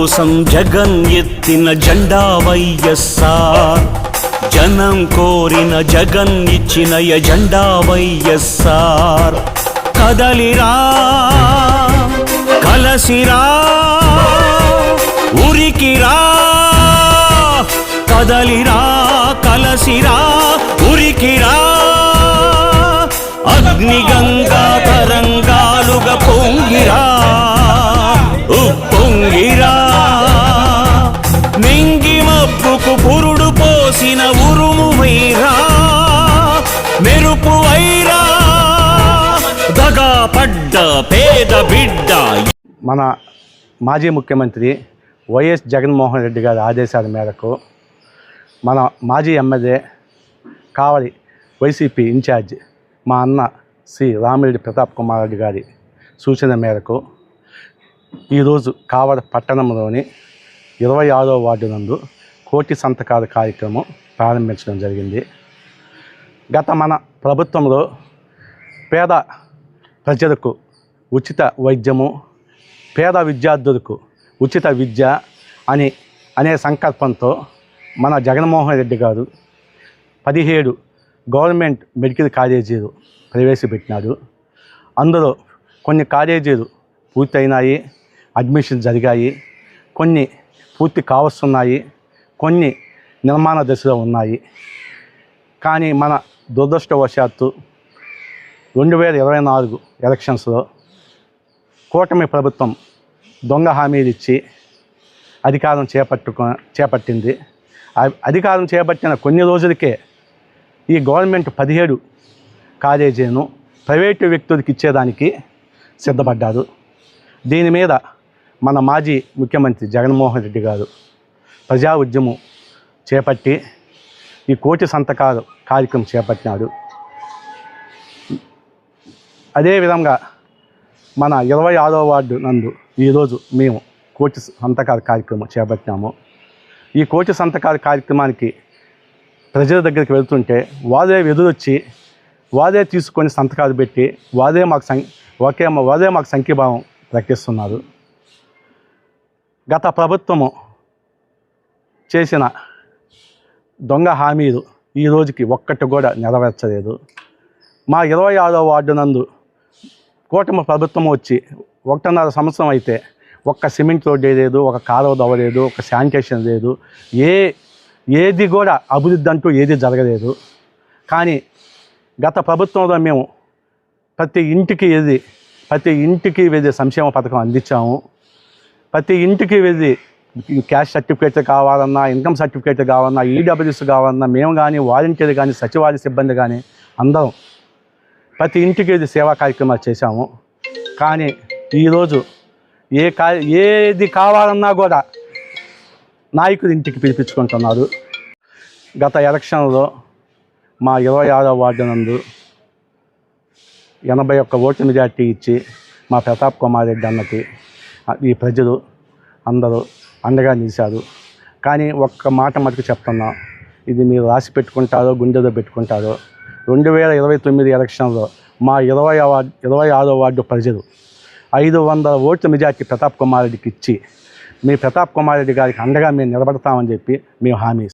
కోసం జగన్ ఎత్తిన జెండా వైఎస్ఆర్. జనం కోరిన జగన్ ఇచ్చిన ఎజెండా వైఎస్ఆర్. కదలిరా కలసిరా ఉరికిరా. కదలిరా కలసిరా ఉరికిరా. అగ్నిగంగా తరంగాలుగా పొంగిరా ఉప్పొంగిరా. పడ్డ పేద బిడ్డ. మన మాజీ ముఖ్యమంత్రి వైఎస్ జగన్మోహన్ రెడ్డి గారి ఆదేశాల మేరకు మన మాజీ ఎమ్మెల్యే కావలి వైసీపీ ఇన్ఛార్జ్ మా అన్న శ్రీ రామిరెడ్డి ప్రతాప్ కుమార్ రెడ్డి గారి సూచన మేరకు ఈరోజు కావలి పట్టణంలోని ఇరవై ఆరో వార్డు నందు కోటి సంతకాల కార్యక్రమం ప్రారంభించడం జరిగింది. గత మన ప్రభుత్వంలో పేద ప్రజలకు ఉచిత వైద్యము పేద విద్యార్థులకు ఉచిత విద్య అని అనే సంకల్పంతో మన జగన్మోహన్ రెడ్డి గారు పదిహేడు గవర్నమెంట్ మెడికల్ కాలేజీలు ప్రవేశపెట్టినారు. అందులో కొన్ని కాలేజీలు పూర్తయినాయి అడ్మిషన్ జరిగాయి కొన్ని పూర్తి కావస్తున్నాయి కొన్ని నిర్మాణ దశలో ఉన్నాయి. కానీ మన దురదృష్టవశాత్తు రెండు వేల ఇరవై నాలుగు ఎలక్షన్స్లో కూటమి ప్రభుత్వం దొంగ హామీలు ఇచ్చి అధికారం చేపట్టుకు చేపట్టింది. అధికారం చేపట్టిన కొన్ని రోజులకే ఈ గవర్నమెంట్ పదిహేడు కాలేజీను ప్రైవేటు వ్యక్తులకు ఇచ్చేదానికి సిద్ధపడ్డారు. దీని మీద మన మాజీ ముఖ్యమంత్రి జగన్మోహన్ రెడ్డి గారు ప్రజా ఉద్యమం చేపట్టి ఈ కోటి సంతకాలు కార్యక్రమం చేపట్టినాడు. అదేవిధంగా మన ఇరవై ఆరో వార్డు నందు ఈరోజు మేము కోటి సంతకాల కార్యక్రమం చేపట్టినాము ఈ కోటి సంతకాల కార్యక్రమానికి ప్రజల దగ్గరికి వెళ్తుంటే వారే ఎదురొచ్చి వారే తీసుకొని సంతకాలు పెట్టి వారే మాకు సం ఒకే వారే మాకు సంఖ్యభావం ప్రకటిస్తున్నారు. గత ప్రభుత్వము చేసిన దొంగ హామీలు ఈ రోజుకి ఒక్కటి కూడా నెరవేర్చలేదు. మా ఇరవై ఆరో వార్డు నందు కూటమి ప్రభుత్వం వచ్చి ఒకటిన్నర సంవత్సరం అయితే ఒక్క సిమెంట్ రోడ్ లేదు ఒక కాలువ దవ్వలేదు ఒక శానిటేషన్ లేదు. ఏ ఏది కూడా అభివృద్ధి అంటూ ఏది జరగలేదు. కానీ గత ప్రభుత్వంలో మేము ప్రతి ఇంటికి వెళ్ళి ప్రతి ఇంటికి వెళ్ళి సంక్షేమ పథకం అందించాము. ప్రతి ఇంటికి వెళ్ళి క్యాష్ సర్టిఫికేట్ కావాలన్నా ఇన్కమ్ సర్టిఫికేట్ కావాలన్నా ఈడబ్ల్యూస్ కావాలన్నా మేము కానీ వాలంటీర్ కానీ సచివాలయ సిబ్బంది కానీ అందరం ప్రతి ఇంటికి ఇది సేవా కార్యక్రమాలు చేశాము. కానీ ఈరోజు ఏ కా ఏది కావాలన్నా కూడా నాయకుడు ఇంటికి పిలిపించుకుంటున్నారు. గత ఎలక్షన్లో మా ఇరవై ఆరో వార్డు నందు ఎనభై ఒక్క ఓటు మెజార్టీ ఇచ్చి మా ప్రతాప్ కుమార్ రెడ్డి అన్నకి ఈ ప్రజలు అందరూ అండగా నిలిచారు. కానీ ఒక్క మాట మటుకు చెప్తున్నా. ఇది మీరు రాసి పెట్టుకుంటారో గుండెలో పెట్టుకుంటారో రెండు వేల ఇరవై తొమ్మిది ఎలక్షన్లో మా ఇరవై వార్డు ఇరవై ఆరో వార్డు ప్రజలు ఐదు వందల ఓట్ల మెజార్టీ ప్రతాప్ కుమార్ రెడ్డికి ఇచ్చి మీ ప్రతాప్ కుమార్ రెడ్డి గారికి అండగా మేము నిలబడతామని చెప్పి మేము హామీ